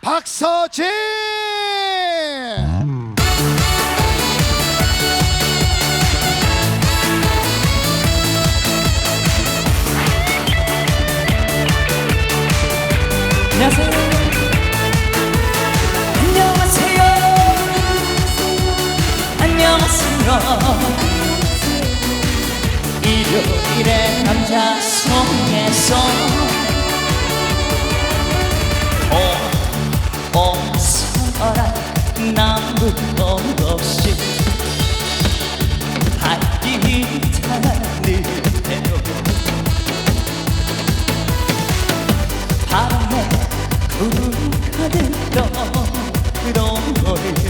박서진. 안녕하세요. 안녕하세요. 안녕하세요. 일요일에 남자 손에서 없이 발기타는 대로 바람에 구름 가득 떠오른 세월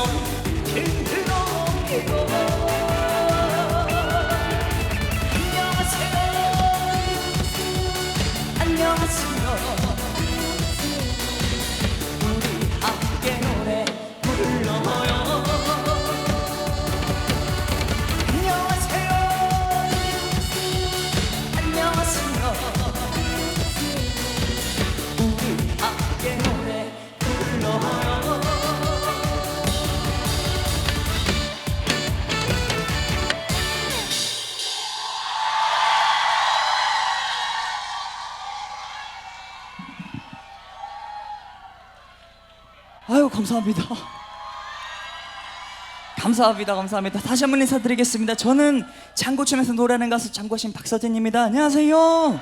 풍악성 들어오기고 아유 감사합니다. 감사합니다, 감사합니다. 다시 한 번 인사드리겠습니다. 저는 장고춤에서 노래하는 가수 장고신 박서진입니다. 안녕하세요.